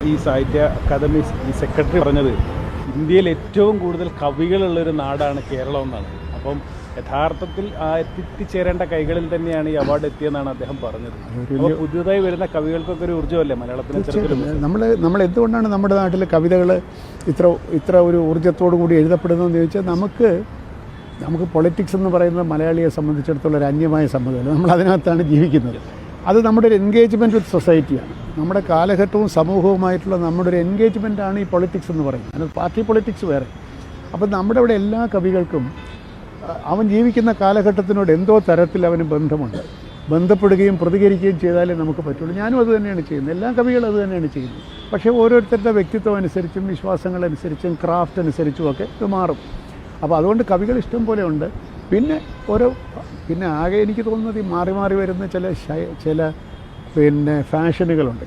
ഈ സാഹിത്യ അക്കാദമി ഈ സെക്രട്ടറി പറഞ്ഞത് ഇന്ത്യയിൽ ഏറ്റവും കൂടുതൽ കവികളുള്ള ഒരു നാടാണ് കേരളം എന്നാണ്. അപ്പം യഥാർത്ഥത്തിൽ ആ എത്തിച്ചേരേണ്ട കൈകളിൽ തന്നെയാണ് ഈ അവാർഡ് എത്തിയെന്നാണ് അദ്ദേഹം പറഞ്ഞത്. പുതിയതായി വരുന്ന കവികൾക്കൊക്കെ ഒരു ഊർജമല്ലേ? മലയാളത്തിന് നമ്മൾ നമ്മൾ എന്തുകൊണ്ടാണ് നമ്മുടെ നാട്ടിൽ കവിതകൾ ഇത്ര ഇത്ര ഒരു ഊർജത്തോടു കൂടി എഴുതപ്പെടുന്നതെന്ന് ചോദിച്ചാൽ നമുക്ക് നമുക്ക് പൊളിറ്റിക്സ് എന്ന് പറയുന്നത് മലയാളിയെ സംബന്ധിച്ചിടത്തോളം ഒരു അന്യമായ സംബന്ധമല്ല നമ്മൾ അതിനകത്താണ് ജീവിക്കുന്നത്. അത് നമ്മുടെ ഒരു എൻഗേജ്മെന്റ് വിത്ത് സൊസൈറ്റിയാണ് നമ്മുടെ കാലഘട്ടവും സമൂഹവുമായിട്ടുള്ള നമ്മുടെ ഒരു എൻഗേജ്മെന്റാണ് ഈ പൊളിറ്റിക്സ് എന്ന് പറയുന്നത്. അതിന് പാർട്ടി പൊളിറ്റിക്സ് വേറെ. അപ്പം നമ്മുടെ ഇവിടെ എല്ലാ കവികൾക്കും അവൻ ജീവിക്കുന്ന കാലഘട്ടത്തിനോട് എന്തോ തരത്തിൽ അവന് ബന്ധമുണ്ട്. ബന്ധപ്പെടുകയും പ്രതികരിക്കുകയും ചെയ്താലേ നമുക്ക് പറ്റുള്ളൂ. ഞാനും അത് തന്നെയാണ് ചെയ്യുന്നത്. എല്ലാ കവികളും അത് തന്നെയാണ് ചെയ്യുന്നത്. പക്ഷേ ഓരോരുത്തരുടെ വ്യക്തിത്വം അനുസരിച്ചും വിശ്വാസങ്ങളനുസരിച്ചും ക്രാഫ്റ്റ് അനുസരിച്ചും ഒക്കെ ഇത് മാറും. അപ്പോൾ അതുകൊണ്ട് കവികൾ ഇഷ്ടം പോലെ ഉണ്ട്. പിന്നെ ഓരോ പിന്നെ ആകെ എനിക്ക് തോന്നുന്നത് ഈ മാറി മാറി വരുന്ന ചില ചില പിന്നെ ഫാഷനുകളുണ്ട്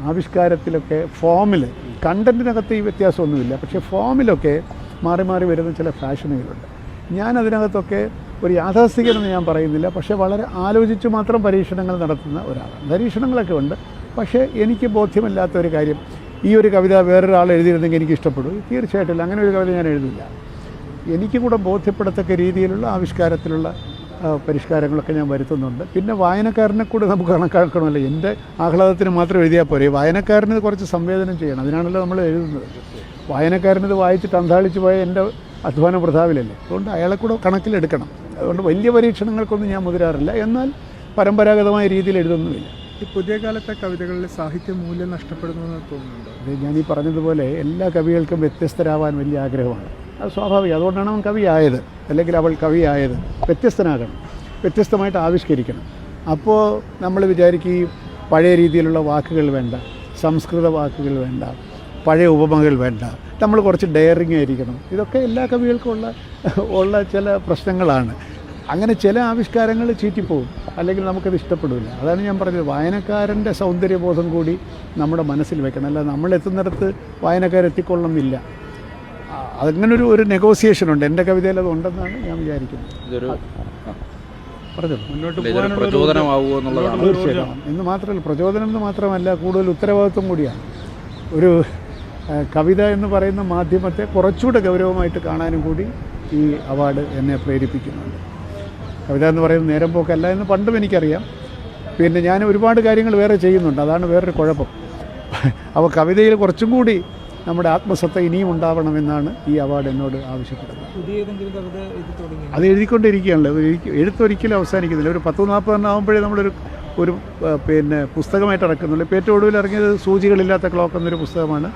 ആവിഷ്കാരത്തിലൊക്കെ ഫോമിൽ കണ്ടന്റിനകത്ത് ഈ വ്യത്യാസമൊന്നുമില്ല. പക്ഷേ ഫോമിലൊക്കെ മാറി മാറി വരുന്ന ചില ഫാഷനുകളുണ്ട്. ഞാൻ അതിനകത്തൊക്കെ ഒരു യാഥാസ്ഥികനെന്ന് ഞാൻ പറയുന്നില്ല. പക്ഷേ വളരെ ആലോചിച്ച് മാത്രം പരീക്ഷണങ്ങൾ നടത്തുന്ന ഒരാളാണ്. പരീക്ഷണങ്ങളൊക്കെ ഉണ്ട്. പക്ഷേ എനിക്ക് ബോധ്യമല്ലാത്ത ഒരു കാര്യം ഈ ഒരു കവിത വേറൊരാൾ എഴുതിയിരുന്നെങ്കിൽ എനിക്ക് ഇഷ്ടപ്പെടും. തീർച്ചയായിട്ടും അങ്ങനെ ഒരു കവിത ഞാൻ എഴുതില്ല. എനിക്ക് കൂടെ ബോധ്യപ്പെടത്തക്ക രീതിയിലുള്ള ആവിഷ്കാരത്തിലുള്ള പരിഷ്കാരങ്ങളൊക്കെ ഞാൻ വരുത്തുന്നുണ്ട്. പിന്നെ വായനക്കാരനെ കൂടെ നമുക്ക് കണക്കാക്കണമല്ലോ. എന്റെ ആഹ്ലാദത്തിന് മാത്രം എഴുതിയാൽ പോരെ. വായനക്കാരന് കുറച്ച് സംവേദനം ചെയ്യണം. അതിനാണല്ലോ നമ്മൾ എഴുതുന്നത്. വായനക്കാരനത് വായിച്ചിട്ട് അന്താളിച്ച് പോയ എന്റെ അധ്വാന പ്രതാവിലല്ലേ അതുകൊണ്ട് അയാളെ കൂടെ കണക്കിലെടുക്കണം. അതുകൊണ്ട് വലിയ പരീക്ഷണങ്ങൾക്കൊന്നും ഞാൻ മുതിരാറില്ല. എന്നാൽ പരമ്പരാഗതമായ രീതിയിൽ എഴുതുന്നുമില്ല. ഈ പുതിയ കാലത്തെ കവിതകളിൽ സാഹിത്യ മൂല്യം നഷ്ടപ്പെടുന്നു തോന്നുന്നുണ്ടോ? ഞാൻ ഈ പറഞ്ഞതുപോലെ എല്ലാ കവികൾക്കും വ്യത്യസ്തരാവാൻ വലിയ ആഗ്രഹമാണ്. അത് സ്വാഭാവികം. അതുകൊണ്ടാണ് അവൻ കവിയായത്. അല്ലെങ്കിൽ അവൾ കവിയായത്. വ്യത്യസ്തനാകണം. വ്യത്യസ്തമായിട്ട് ആവിഷ്കരിക്കണം. അപ്പോൾ നമ്മൾ വിചാരിക്കും പഴയ രീതിയിലുള്ള വാക്കുകൾ വേണ്ട സംസ്കൃത വാക്കുകൾ വേണ്ട പഴയ ഉപമകൾ വേണ്ട. നമ്മൾ കുറച്ച് ഡെയറിങ് ആയിരിക്കണം. ഇതൊക്കെ എല്ലാ കവികൾക്കും ഉള്ള ഉള്ള ചില പ്രശ്നങ്ങളാണ്. അങ്ങനെ ചില ആവിഷ്കാരങ്ങൾ ചീറ്റിപ്പോവും അല്ലെങ്കിൽ നമുക്കത് ഇഷ്ടപ്പെടില്ല. അതാണ് ഞാൻ പറഞ്ഞത്. വായനക്കാരന്റെ സൗന്ദര്യബോധം കൂടി നമ്മുടെ മനസ്സിൽ വെക്കണം. അല്ല നമ്മൾ എത്തുന്നിടത്ത് വായനക്കാരെത്തിക്കൊള്ളണമെന്നില്ല. ആ, അങ്ങനെ ഒരു നെഗോസിയേഷൻ ഉണ്ട്. എന്റെ കവിതയിൽ അത് ഉണ്ടെന്നാണ് ഞാൻ വിചാരിക്കുന്നത്. ഇതൊരു പറഞ്ഞോളൂ മുന്നോട്ട് തീർച്ചയായിട്ടും. എന്ന് മാത്രമല്ല പ്രചോദനം എന്ന് മാത്രമല്ല കൂടുതൽ ഉത്തരവാദിത്വം കൂടിയാണ്. ഒരു കവിത എന്ന് പറയുന്ന മാധ്യമത്തെ കുറച്ചുകൂടെ ഗൗരവമായിട്ട് കാണാനും കൂടി ഈ അവാർഡ് എന്നെ പ്രേരിപ്പിക്കുന്നുണ്ട്. കവിത എന്ന് പറയുന്നത് നേരം പോക്കല്ല എന്ന് പണ്ടും എനിക്കറിയാം. പിന്നെ ഞാൻ ഒരുപാട് കാര്യങ്ങൾ വേറെ ചെയ്യുന്നുണ്ട്. അതാണ് വേറൊരു കുഴപ്പം. അപ്പോൾ കവിതയിൽ കുറച്ചും കൂടി നമ്മുടെ ആത്മസത്ത ഇനിയും ഉണ്ടാവണമെന്നാണ് ഈ അവാർഡ് എന്നോട് ആവശ്യപ്പെടുന്നത് അത് എഴുതിക്കൊണ്ടിരിക്കുകയാണല്ലോ. എഴുതി- എഴുത്തൊരിക്കലും അവസാനിക്കുന്നില്ല. ഒരു പത്ത് ആകുമ്പോഴേ നമ്മളൊരു ഒരു പിന്നെ പുസ്തകമായിട്ട് ഇറക്കുന്നുള്ളൂ. ഇപ്പോൾ ഏറ്റവും ഒടുവിൽ ഇറങ്ങിയത് സൂചികളില്ലാത്ത ക്ലോക്ക് എന്നൊരു പുസ്തകമാണ്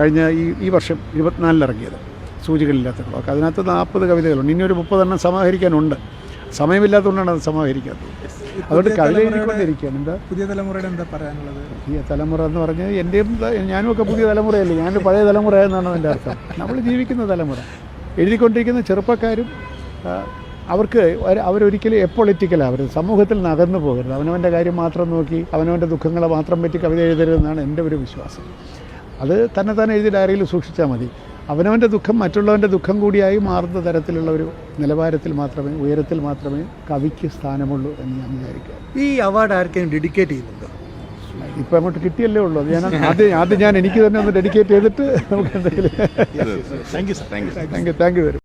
കഴിഞ്ഞ ഈ ഈ വർഷം ഇരുപത്തിനാലിൽ ഇറങ്ങിയത്. സൂചികളില്ലാത്ത ക്ലോക്ക്. അതിനകത്ത് നാൽപ്പത് കവിതകളുണ്ട്. ഇനി ഒരു മുപ്പതെണ്ണം സമാഹരിക്കാനുണ്ട്. സമയമില്ലാത്തതുകൊണ്ടാണ് അത് സമാഹരിക്കാത്തത്. അതുകൊണ്ട് കവിത എഴുതിക്കൊണ്ടിരിക്കുകയാണ്. എന്താ? പുതിയ തലമുറയുടെ എന്താ പറയാനുള്ളത്? പുതിയ തലമുറ എന്ന് പറഞ്ഞാൽ എന്റെയും ഞാനുമൊക്കെ ഞാനും ഒക്കെ പുതിയ തലമുറയല്ലേ. ഞാൻ പഴയ തലമുറ എന്നാണ് എന്റെ അർത്ഥം. നമ്മൾ ജീവിക്കുന്ന തലമുറ. എഴുതിക്കൊണ്ടിരിക്കുന്ന ചെറുപ്പക്കാരും അവർക്ക് അവരൊരിക്കലും എപ്പൊളിറ്റിക്കലാണ് അവർ സമൂഹത്തിൽ നിന്ന് അകന്നു പോകരുത്. അവനവന്റെ കാര്യം മാത്രം നോക്കി അവനവന്റെ ദുഃഖങ്ങളെ മാത്രം പറ്റി കവിത എഴുതരുതെന്നാണ് എന്റെ ഒരു വിശ്വാസം. അത് തന്നെ തന്നെ എഴുതി ഡയറിയിൽ സൂക്ഷിച്ചാൽ മതി. അവനവന്റെ ദുഃഖം മറ്റുള്ളവന്റെ ദുഃഖം കൂടിയായി മാറുന്ന തരത്തിലുള്ള ഒരു നിലവാരത്തിൽ മാത്രമേ ഉയരത്തിൽ മാത്രമേ കവിക്ക് സ്ഥാനമുള്ളൂ എന്ന് ഞാൻ വിചാരിക്കുക. ഈ അവാർഡ് ആർക്കെങ്കിലും ഡെഡിക്കേറ്റ് ചെയ്യുന്നുണ്ടോ? ഇപ്പം അങ്ങോട്ട് കിട്ടിയല്ലേ ഉള്ളൂ. അത് ഞാൻ ആദ്യം ആദ്യം ഞാൻ എനിക്ക് തന്നെ ഒന്ന് ഡെഡിക്കേറ്റ് ചെയ്തിട്ട് നമുക്ക് എന്തെങ്കിലും thank you sir thank you thank you thank you very